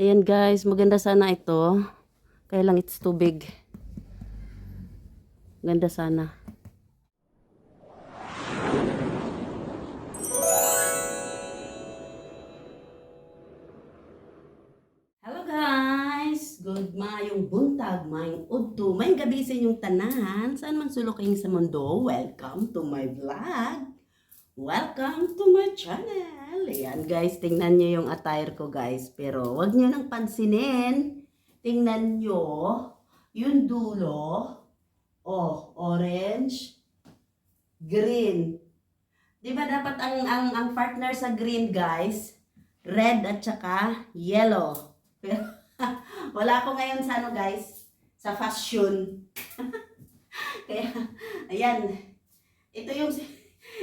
Ayan guys, maganda sana ito. Kaya lang it's too big. Ganda sana. Hello guys! Good mayong buntag, mayong udto, mayong gabi sa inyong tanan. Saan man sulok sa mundo, welcome to my vlog. Welcome to my channel. Ayan guys, tingnan nyo yung attire ko guys. Pero wag nyo nang pansinin. Tingnan nyo yung dulo. Oh, orange, green. Di ba dapat ang, ang, ang partner sa green guys, red at saka yellow. Pero wala ako ngayon sa ano guys, sa fashion. Kaya, ayan. Ito yung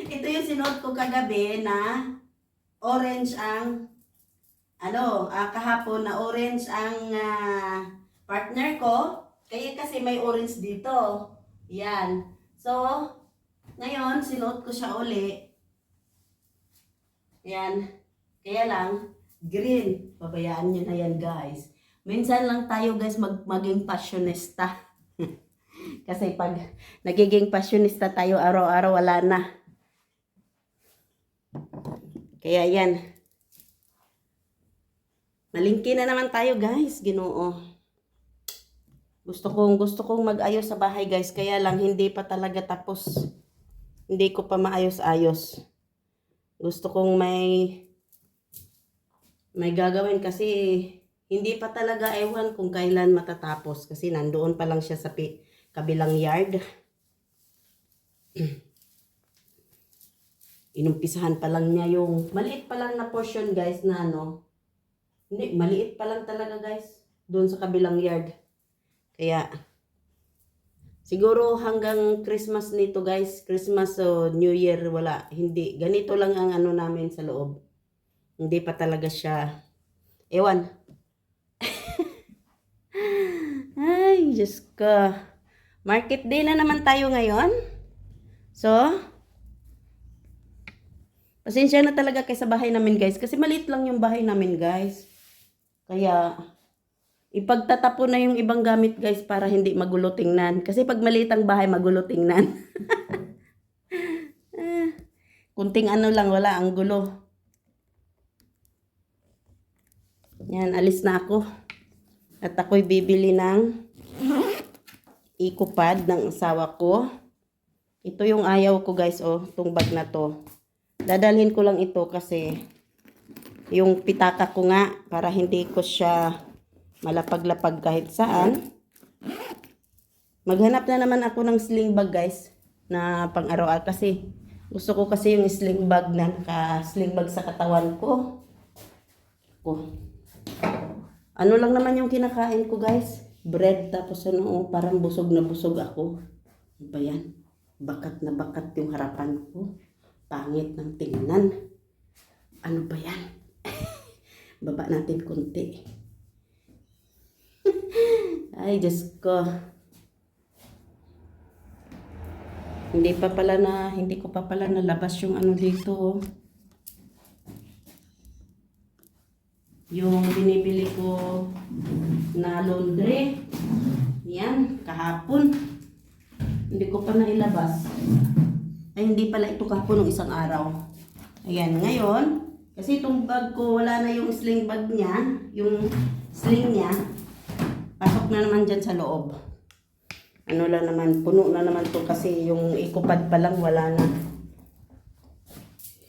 ito yung sinuot ko kagabi na orange ang ano, ah, kahapon na orange ang ah, partner ko. Kaya kasi may orange dito. Yan. So, ngayon, sinuot ko siya uli. Yan. Kaya lang, green. Pabayaan nyo na yan, guys. Minsan lang tayo, guys, mag maging passionista. Kasi pag nagiging passionista tayo, araw-araw wala na. Kaya yan. Malingki na naman tayo, guys. Ginoo. Gusto kong, gusto kong mag-ayos sa bahay, guys. Kaya lang, hindi pa talaga tapos. Hindi ko pa maayos-ayos. Gusto kong may may gagawin kasi hindi pa talaga ewan kung kailan matatapos kasi nandoon pa lang siya sa kabilang yard. Inumpisahan pa lang niya yung maliit pa lang na portion guys na ano. Hindi, maliit pa lang talaga guys doon sa kabilang yard. Kaya siguro hanggang Christmas nito guys, Christmas o New Year wala, hindi. Ganito lang ang ano namin sa loob. Hindi pa talaga siya. Ewan. Ay, Diyos ko. Market day na naman tayo ngayon. So, pasensya na talaga kay sa bahay namin guys. Kasi maliit lang yung bahay namin guys. Kaya, ipagtatapo na yung ibang gamit guys para hindi magulo tingnan. Kasi pag maliit ang bahay, magulo tingnan. Ah, kunting ano lang, wala ang gulo. Yan, alis na ako. At ako'y bibili ng ikupad ng asawa ko. Ito yung ayaw ko guys, oh, itong bag na to. Dadalhin ko lang ito kasi yung pitaka ko nga para hindi ko siya malapag-lapag kahit saan. Maghanap na naman ako ng sling bag guys na pang araw kasi gusto ko kasi yung sling bag na naka sling bag sa katawan ko. Ko. Ano lang naman yung kinakain ko, guys? Bread, tapos ano, oh, parang busog na busog ako. Ano ba yan? Bakat na bakat yung harapan ko. Pangit ng tingnan. Ano ba yan? Baba natin kunti. Ay, Diyos ko. Hindi pa pala na, hindi ko pa pala nalabas yung ano dito, oh. yung binibili ko na laundry. Yan, kahapon. Hindi ko pa nailabas. Ay, hindi pala ito kahapon ng isang araw. Ayan, ngayon, kasi itong bag ko, wala na yung sling bag niya, yung sling niya, pasok na naman dyan sa loob. Ano lang naman, puno na naman to kasi yung ikupad pa lang, wala na.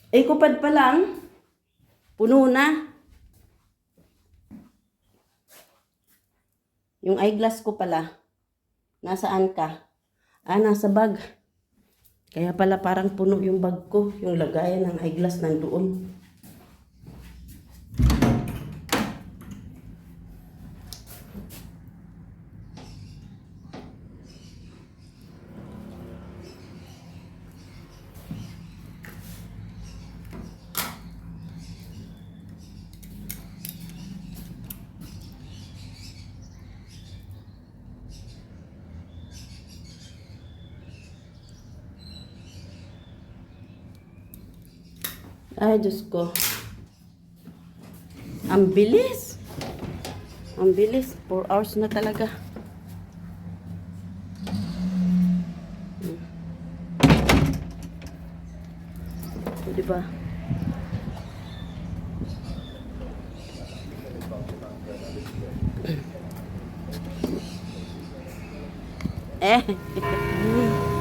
Ikupad pa lang, puno na. Yung eyeglass ko pala, nasaan ka? Ah, nasa bag. Kaya pala parang puno yung bag ko, yung lagayan ng eyeglass nandoon. Ay, Diyos ko. Ang bilis. Ang bilis. 4 hours na talaga. Hmm. Di ba? Eh.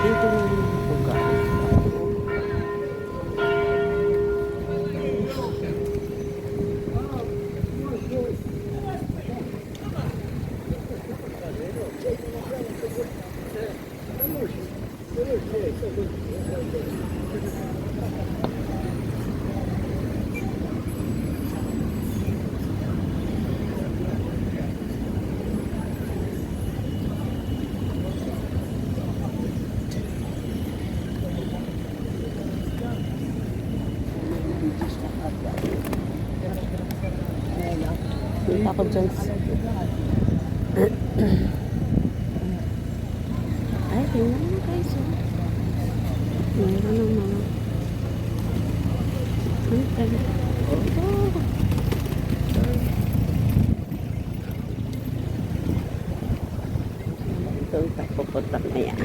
Nandito na yung ako guys. Punta ko tingnan mo guys. oh. Meron ng mga... Okay. Oh. Doon tayo pupunta maya.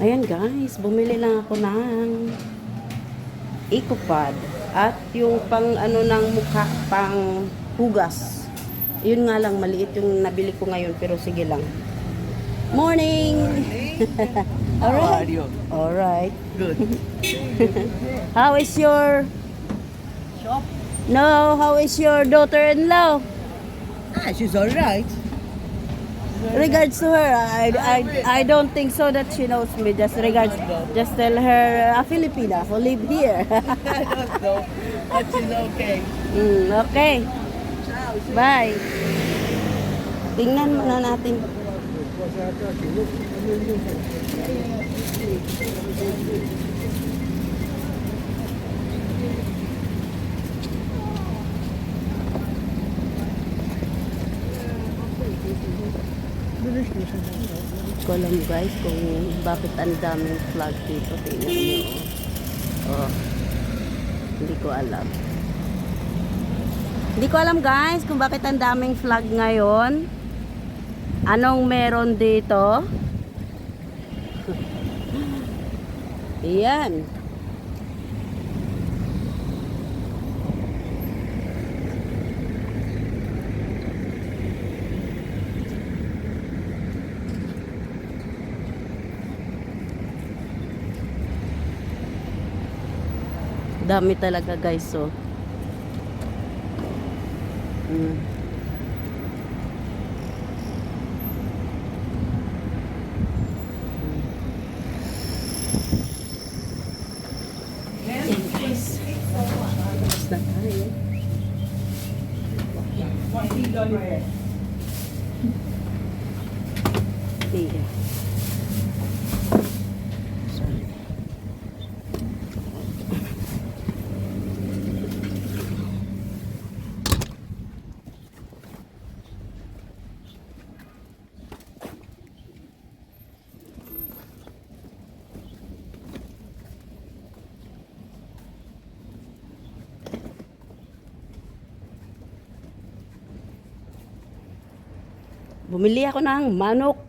Ayan guys, bumili lang ako ng EcoPad at yung pang ano ng mukha, pang hugas. Yun nga lang, maliit yung nabili ko ngayon pero sige lang. Morning! How are you? Alright. Good. How is your... Shop? No, how is your daughter-in-law? Ah, she's alright. Regards to her, I, I, I don't think so that she knows me. Just regards, just tell her a Filipina who live here. I don't know, but she's okay. Mm, okay. Bye. Tingnan muna natin. Hindi ko alam guys kung bakit ang daming flag dito. Tingnan nyo. Oh. Hindi ko alam. Hindi ko alam guys kung bakit ang daming flag ngayon. Anong meron dito? Iyan. Dami talaga guys so. Mm. Yes. Bumili ako ng manok.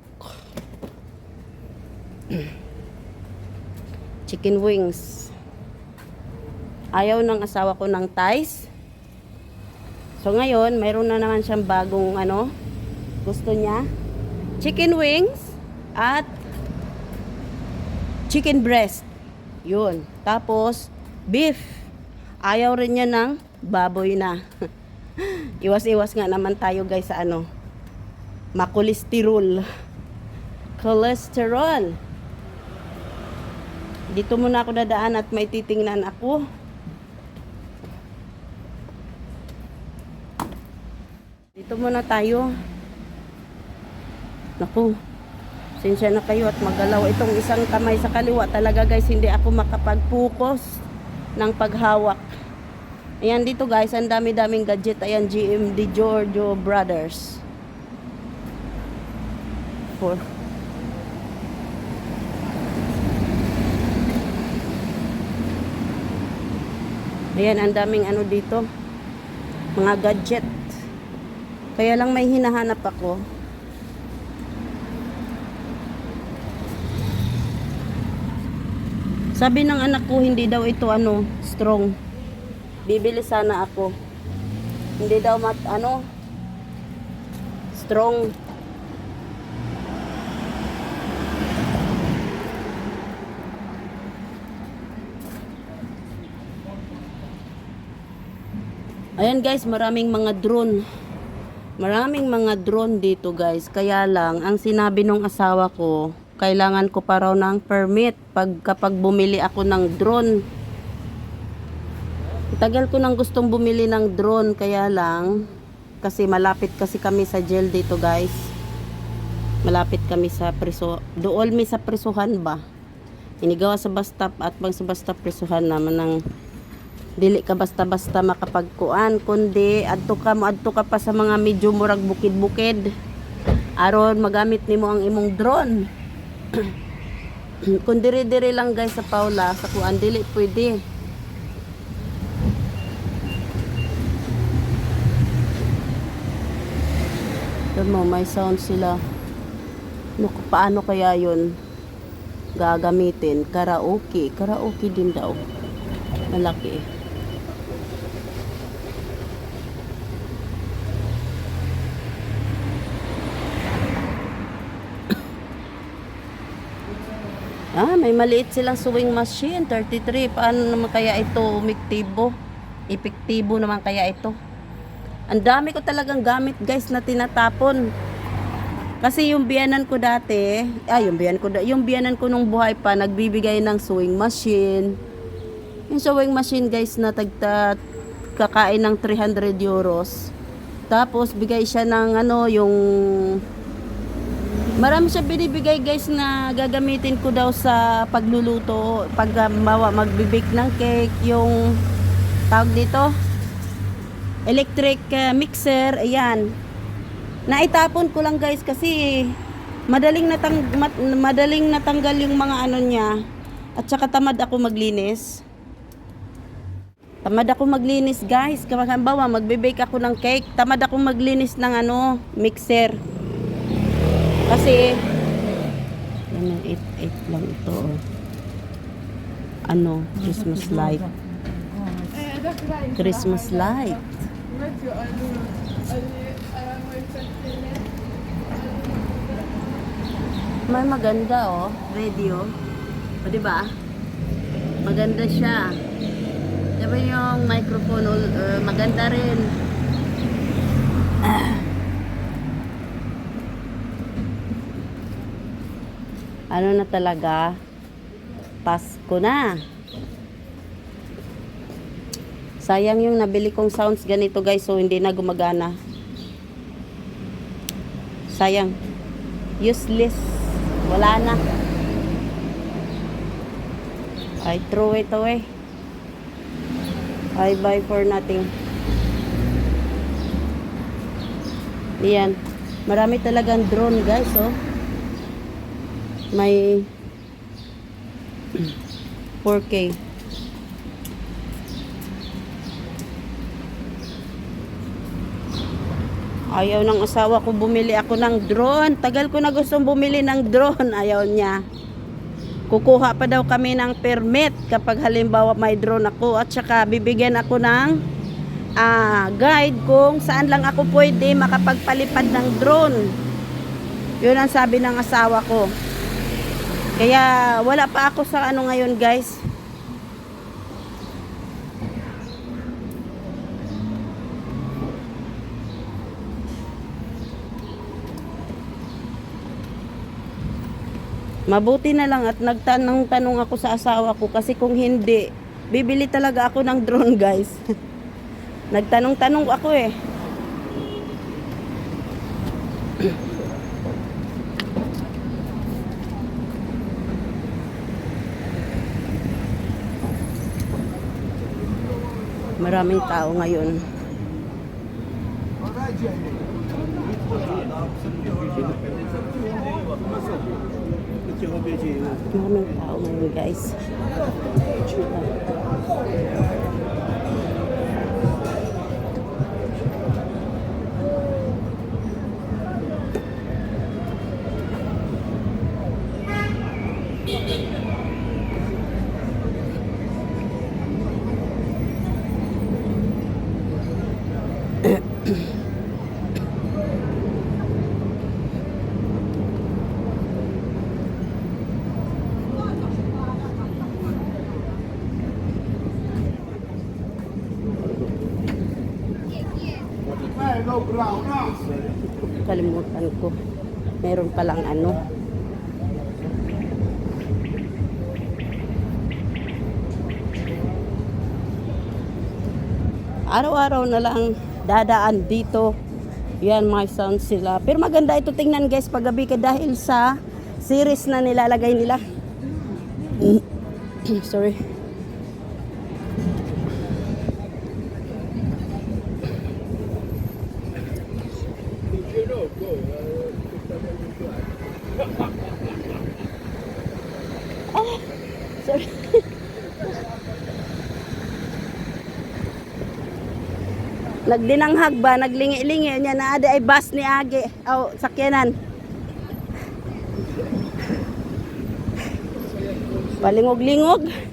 Chicken wings. Ayaw ng asawa ko ng thighs. So ngayon, mayroon na naman siyang bagong ano, gusto niya. Chicken wings at chicken breast. Yun. Tapos, beef. Ayaw rin niya ng baboy na. Iwas-iwas nga naman tayo guys sa ano, makolesterol. Cholesterol. Dito muna ako dadaan at may titingnan ako. Dito muna tayo. Naku. Sinsya na kayo at magalaw itong isang kamay sa kaliwa. Talaga guys, hindi ako makapag-focus ng paghawak. Ayan dito guys, ang dami-daming gadget. Ayan, GMD Giorgio Brothers before. Ayan, ang daming ano dito. Mga gadget. Kaya lang may hinahanap ako. Sabi ng anak ko, hindi daw ito ano, strong. Bibili sana ako. Hindi daw mat, ano, strong. Ayan guys, maraming mga drone. Maraming mga drone dito guys. Kaya lang, ang sinabi nung asawa ko, kailangan ko pa raw ng permit pag kapag bumili ako ng drone. Tagal ko nang gustong bumili ng drone, kaya lang, kasi malapit kasi kami sa jail dito guys. Malapit kami sa preso. Dool mi sa presuhan ba? Inigawa sa bus stop at pag sa bus stop presuhan naman ng dili ka basta-basta makapagkuan kundi adto ka mo adto ka pa sa mga medyo murag bukid-bukid aron magamit nimo ang imong drone kung diri-diri lang guys sa Paula sa kuan dili pwede Tignan mo, may sound sila. Ano, paano kaya yun gagamitin? Karaoke. Karaoke din daw. Malaki. Ah, may maliit silang sewing machine, 33. Paano naman kaya ito umiktibo? Epektibo naman kaya ito? Ang dami ko talagang gamit guys na tinatapon. Kasi yung biyanan ko dati, ay yung biyanan ko, yung biyanan ko nung buhay pa, nagbibigay ng sewing machine. Yung sewing machine guys na tagta kakain ng 300 euros. Tapos bigay siya ng ano yung Marami siya binibigay guys na gagamitin ko daw sa pagluluto. Pag bawa magbibake ng cake, yung tawag dito, electric uh, mixer, ayan. Naitapon ko lang guys kasi madaling natang mat- madaling natanggal yung mga ano niya. At saka tamad ako maglinis. Tamad ako maglinis guys. Kapag halimbawa magbe-bake ako ng cake, tamad ako maglinis ng ano, mixer. Kasi, yan, 8-8 lang ito. Oh. Ano, Christmas light. Christmas light. May maganda oh, radio. O, di ba? Maganda siya. Diba yung microphone, uh, maganda rin. Ano na talaga, Pasko na. Sayang yung nabili kong sounds ganito guys, so hindi na gumagana. Sayang. Useless. Wala na. I throw it away. I buy for nothing. Yan. Marami talagang drone guys, oh may 4K. Ayaw ng asawa ko bumili ako ng drone. Tagal ko na gustong bumili ng drone. Ayaw niya. Kukuha pa daw kami ng permit kapag halimbawa may drone ako at saka bibigyan ako ng ah, guide kung saan lang ako pwede makapagpalipad ng drone. Yun ang sabi ng asawa ko. Kaya wala pa ako sa ano ngayon guys. Mabuti na lang at nagtanong-tanong ako sa asawa ko kasi kung hindi, bibili talaga ako ng drone guys. Nagtanong-tanong ako eh. Maraming tao ngayon. Maraming tao ngayon guys. Kalimutan ko. Meron palang ano. Araw-araw na lang dadaan dito. Yan, my sound sila. Pero maganda ito tingnan guys paggabi ka dahil sa series na nilalagay nila. Sorry. Nagdinanghag ba? Naglingi-lingi niya na ada ay bus ni Age. O, sakyanan. Palingog-lingog.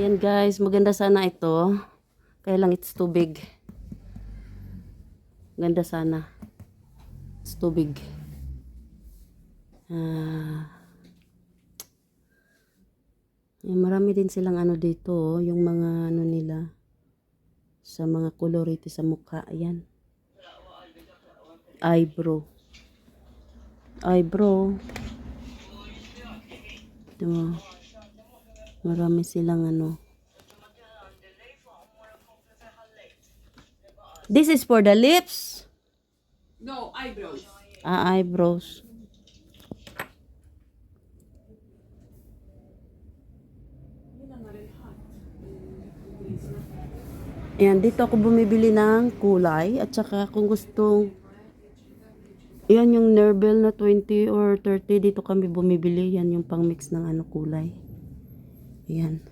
Ayan guys, maganda sana ito. Kaya lang it's too big. Ganda sana. It's too big. Ah. Ayan, marami din silang ano dito, oh, yung mga ano nila sa mga colorite sa mukha. Ayan. Eyebrow. Eyebrow. Diba? Marami silang ano. This is for the lips. No, eyebrows. Ah, eyebrows. Ayan, dito ako bumibili ng kulay at saka kung gustong yan yung Nervel na 20 or 30 dito kami bumibili yan yung pang mix ng ano kulay. Ayan.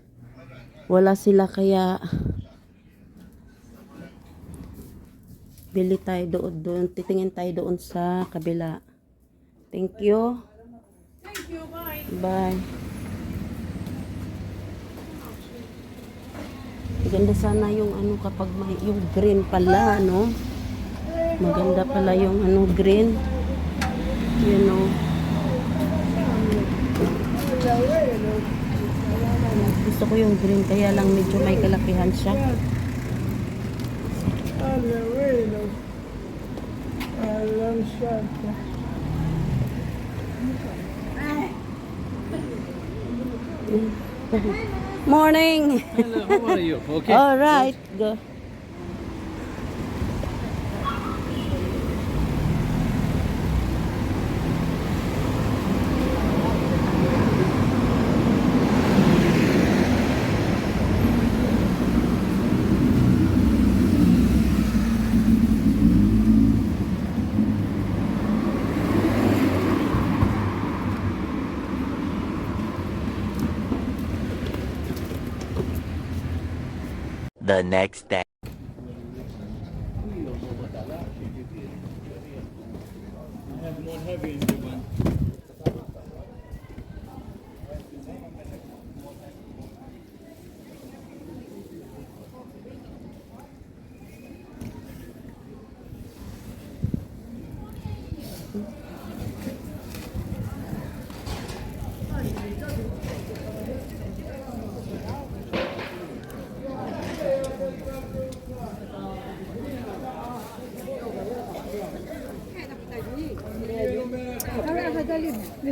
Wala sila kaya bili tayo doon, doon. Titingin tayo doon sa kabila. Thank you. Thank you, bye. Bye. Maganda sana yung ano kapag may yung green pala, no? Maganda pala yung ano green. You know. Gusto ko yung green kaya lang medyo may kalakihan siya. Morning. Hello, how are you? Okay. All right. Go. The next day.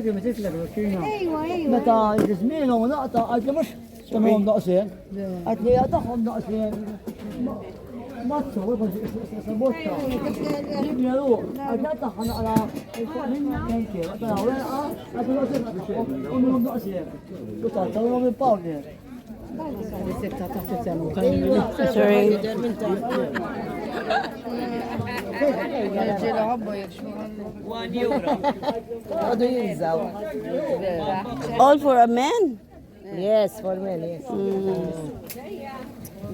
تجي متسلك أيوة،, أيوه أيوه متى جسمين ونقطة قالت لي مش تمام ناقصين قالت لي تاخذ ناقصين ماتشا وقفت سبوتشا جيب لي روح. قالت لي على منا كان كده قالت لي ورقه قالت لي ناقصين قلنا ناقصين قلت لها تمام من باولين أيوة. Sorry. What do you use out? All for a man? Yes, for men, yes.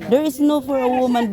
There is no for a woman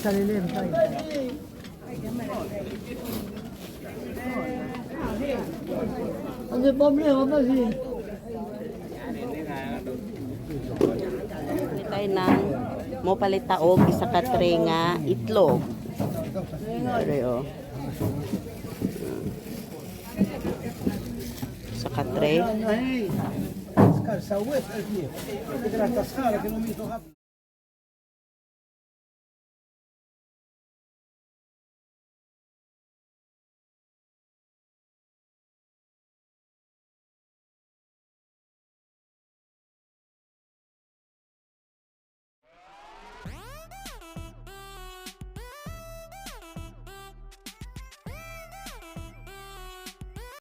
Ano yung problema ba si? Tayo ng mo palit taog isa ka tray nga itlog. Pero oh. Sa ka tray. Ay,